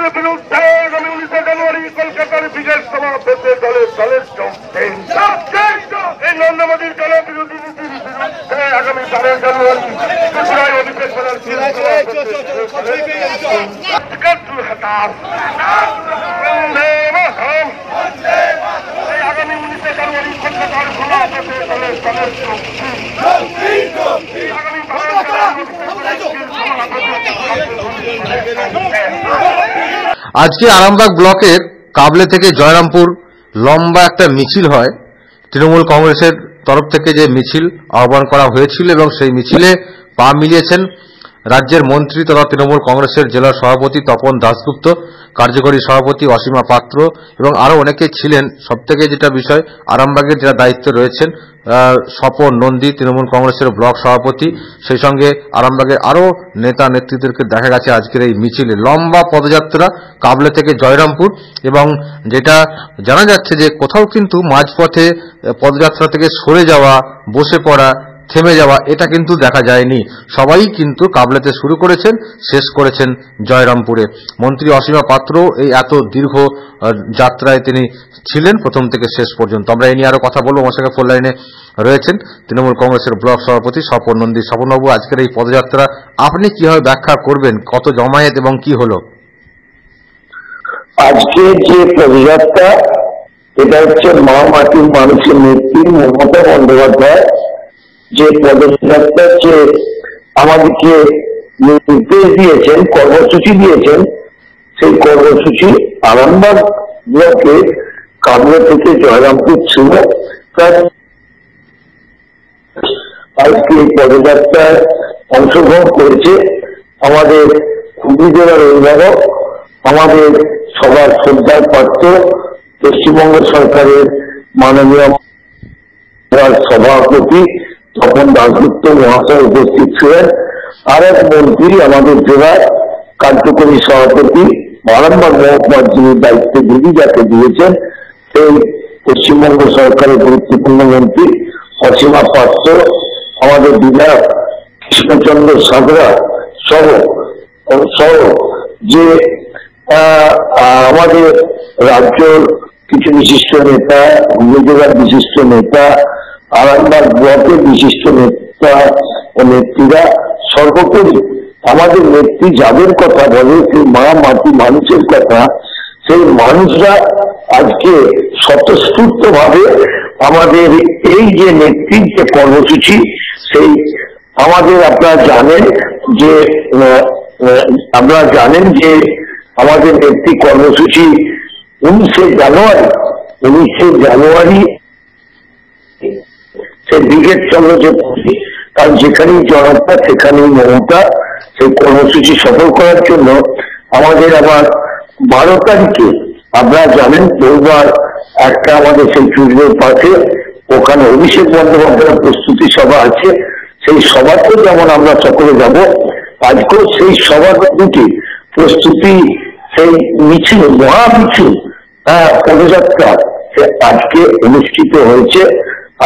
অত্যাচারের বিরুদ্ধে আগামী উনিশে জানুয়ারি কলকাতার ব্রিগেড সভা পেতে দলের দলের এই নরেন্দ্র মোদীর দলের বিরোধী নীতির বিরুদ্ধে আগামী বারো জানুয়ারি ত্রিপুরায় অধিবেশনের আগামী উনিশে জানুয়ারি কলকাতার সভা পেতে দলের দলের চলছেন আগামী বারো আজকে আরামবাগ ব্লকের কাবলে থেকে জয়রামপুর লম্বা একটা মিছিল হয়। তৃণমূল কংগ্রেসের তরফ থেকে যে মিছিল আহ্বান করা হয়েছিল এবং সেই মিছিলে পা মিলিয়েছেন রাজ্যের মন্ত্রী তথা তৃণমূল কংগ্রেসের জেলা সভাপতি তপন দাসগুপ্ত কার্যকরী সভাপতি অসীমা পাত্র এবং আরও অনেকে ছিলেন। সবথেকে যেটা বিষয়, আরামবাগের যারা দায়িত্ব রয়েছেন স্বপন নন্দী, তৃণমূল কংগ্রেসের ব্লক সভাপতি, সেই সঙ্গে আরামবাগের আরও নেতা নেতৃত্বদেরকে দেখা গেছে আজকের এই মিছিলে। লম্বা পদযাত্রা, কাবলে থেকে জয়রামপুর এবং যেটা জানা যাচ্ছে যে কোথাও কিন্তু মাঝপথে পদযাত্রা থেকে সরে যাওয়া, বসে পড়া থেমে যাওয়া, এটা কিন্তু দেখা যায়নি। সবাই কিন্তু কাবলেতে শুরু করেছেন, শেষ করেছেন জয়রামপুরে। মন্ত্রী অসীমা পাত্র এই এত দীর্ঘ যাত্রায় তিনি ছিলেন, প্রথম থেকে শেষ পর্যন্ত। আমরা এই নিয়ে আরও কথা বলব, আমার সঙ্গে ফোন লাইনে রয়েছেন তৃণমূল কংগ্রেসের ব্লক সভাপতি স্বপন নন্দী। স্বপনবাবু, আজকের এই পদযাত্রা, আপনি কীভাবে ব্যাখ্যা করবেন? কত জমায়েত এবং কি হলো? আজকে যে পদযাত্রা, এটা হচ্ছে মা মাটির মানুষের নেত্রী মমতা বন্দ্যোপাধ্যায় যে পদযাত্রা যে আমাদেরকে নির্দেশ দিয়েছেন, কর্মসূচি দিয়েছেন, সেই কর্মসূচি আরামবাগ ব্লকে কাবলা থেকে জয়রামপুর ছিল। আজকে এই পদযাত্রায় অংশগ্রহণ করেছে আমাদের হুগলি জেলার অভিভাবক, আমাদের সবার শ্রদ্ধার পাত্র, পশ্চিমবঙ্গ সরকারের মাননীয় সভাপতি তপন দাসগুপ্ত মহাশয় উপস্থিত ছিলেন। আর এক মন্ত্রী আমাদের জেলার কার্যকরী সভাপতি বারম্বার মহকুমার যিনি দায়িত্ব দিদি যাকে দিয়েছেন সেই পশ্চিমবঙ্গ সরকারের গুরুত্বপূর্ণ মন্ত্রী অসীমা পাত্র আমাদের বিধায়ক কৃষ্ণচন্দ্র সাগরা সহ সহ যে আমাদের রাজ্যের কিছু বিশিষ্ট নেতা হুগলি জেলার বিশিষ্ট নেতা আরামবাগ ব্লকের বিশিষ্ট নেতা ও নেত্রীরা সর্বোপরি আমাদের নেত্রী যাদের কথা বলে, সেই মা মাটি মানুষের কথা, সেই মানুষরা আজকে স্বতঃস্ফূর্ত ভাবে আমাদের এই যে নেত্রীর যে কর্মসূচি, সেই আমাদের আপনারা জানেন যে আপনারা জানেন যে আমাদের নেত্রী কর্মসূচি উনিশে জানুয়ারি উনিশে জানুয়ারি সে ব্রিগেড চন্দ্র যে খুশি কারণ যেখানেই জনতা সেখানেই মমতা সেই কর্মসূচি সফল করার জন্য আমাদের আবার বারো তারিখে আপনারা জানেন পরিবার একটা আমাদের সেই চুজবের পাশে ওখানে অভিষেক বন্দ্যোপাধ্যায়ের প্রস্তুতি সভা আছে। সেই সভাতেও যেমন আমরা সকলে যাব, আজকেও সেই সভার দুটি প্রস্তুতি, সেই মিছিল মহা মিছিল হ্যাঁ পদযাত্রা, সে আজকে অনুষ্ঠিত হয়েছে।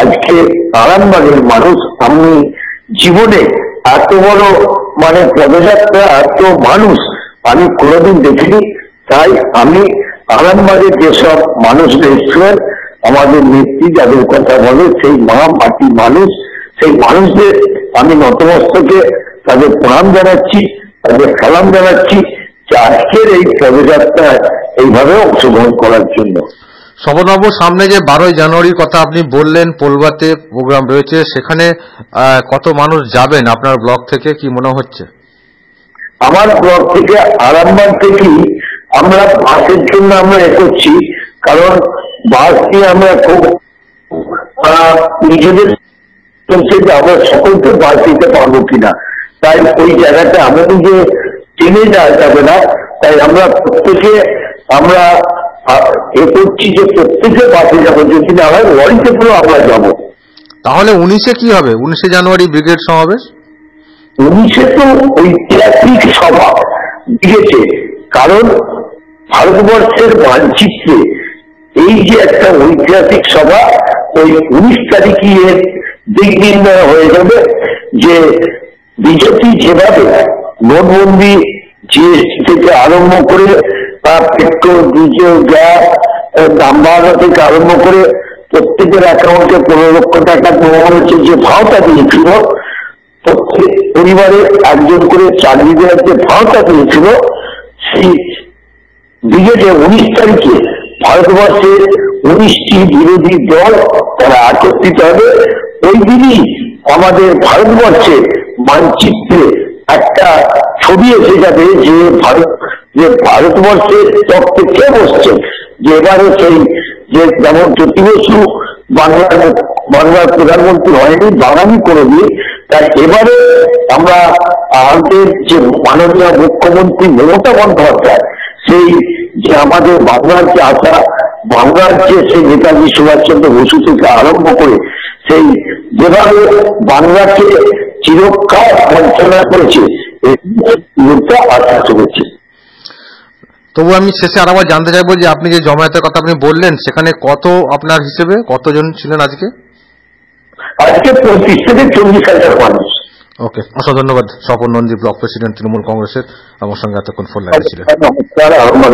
আজকে আরামবাগের মানুষ আমি জীবনে এত বড় মানে পদযাত্রা, এত মানুষ আমি কোনোদিন দেখিনি। তাই আমি আরামবাগের যেসব মানুষরা এসছিলেন, আমাদের নেত্রী যাদের কথা বলে, সেই মা মাটি মানুষ, সেই মানুষদের আমি নতমস্তকে তাদের প্রণাম জানাচ্ছি, তাদের সালাম জানাচ্ছি যে আজকের এই পদযাত্রায় এইভাবে অংশগ্রহণ করার জন্য। স্বপনবাবু সামনে যে বারোই জানুয়ারির কথা আপনি বললেন পোলবাতে প্রোগ্রাম রয়েছে, সেখানে কত মানুষ যাবেন আপনার ব্লক থেকে, কি মনে হচ্ছে? আমার ব্লক থেকে আরামবাগ থেকেই আমরা বাসের জন্য আমরা এ করছি কারণ বাস নিয়ে আমরা খুব নিজেদের চলছে যে আমরা সকলকে বাস দিতে পারব কিনা। তাই ওই জায়গাটা আমাদের যে টেনে যাওয়া যাবে না, তাই আমরা প্রত্যেকে আমরা আহ, এ করছি যে প্রত্যেকে বাসে যাব যদি না লরিতে পুরো আমরা যাব। তাহলে উনিশে কি হবে? উনিশে জানুয়ারি ব্রিগেড সমাবেশ? উনিশে তো ঐতিহাসিক সভা দিয়েছে কারণ ভারতবর্ষের মানচিত্রে এই যে একটা ঐতিহাসিক সভা ওই উনিশ তারিখই এর দিক নির্ণয় হয়ে যাবে যে বিজেপি যেভাবে নোটবন্দি জিএসটি থেকে আরম্ভ করে ডিজেল গ্যাস আরম্ভ করে প্রত্যেকের অ্যাকাউন্টে পনেরো লক্ষ টাকা যে ভাওতা দিয়েছিল, প্রত্যেক পরিবারে একজন করে চাকরি দেওয়ার যে ভাওতা দিয়েছিল, সেই বিজেপি উনিশ তারিখে ভারতবর্ষের উনিশটি বিরোধী দল তারা একত্রিত হবে। ওই দিনই আমাদের ভারতবর্ষে মানচিত্রে একটা ছবি এসে যাবে যে ভারত যে ভারতবর্ষের তত্ত্বে কে বসছেন যে এবারে সেই যে যেমন জ্যোতি বসু বাংলার বাংলার প্রধানমন্ত্রী হয়নি, বাঙালি করে দিয়ে, তাই এবারে আমরা আমাদের যে মাননীয় মুখ্যমন্ত্রী মমতা বন্দ্যোপাধ্যায়, সেই যে আমাদের বাংলার যে আশা, বাংলার যে সেই নেতাজি সুভাষচন্দ্র বসু থেকে আরম্ভ করে, সেই যেভাবে বাংলাকে চিরকাল বঞ্চনা করেছে লোকটা আশা করেছে তবু আমি শেষে আরেকবার জানতে চাইব যে আপনি যে জমায়েতের কথা আপনি বললেন সেখানে কত আপনার হিসেবে কতজন ছিলেন আজকে? আজকে পঁচিশ থেকে চল্লিশ হাজার মানুষ। ওকে অসংখ্য ধন্যবাদ স্বপন নন্দী ব্লক প্রেসিডেন্ট তৃণমূল কংগ্রেসের আমার সঙ্গে এতক্ষণ ফোন লাইনে ছিলেন নমস্কার আমার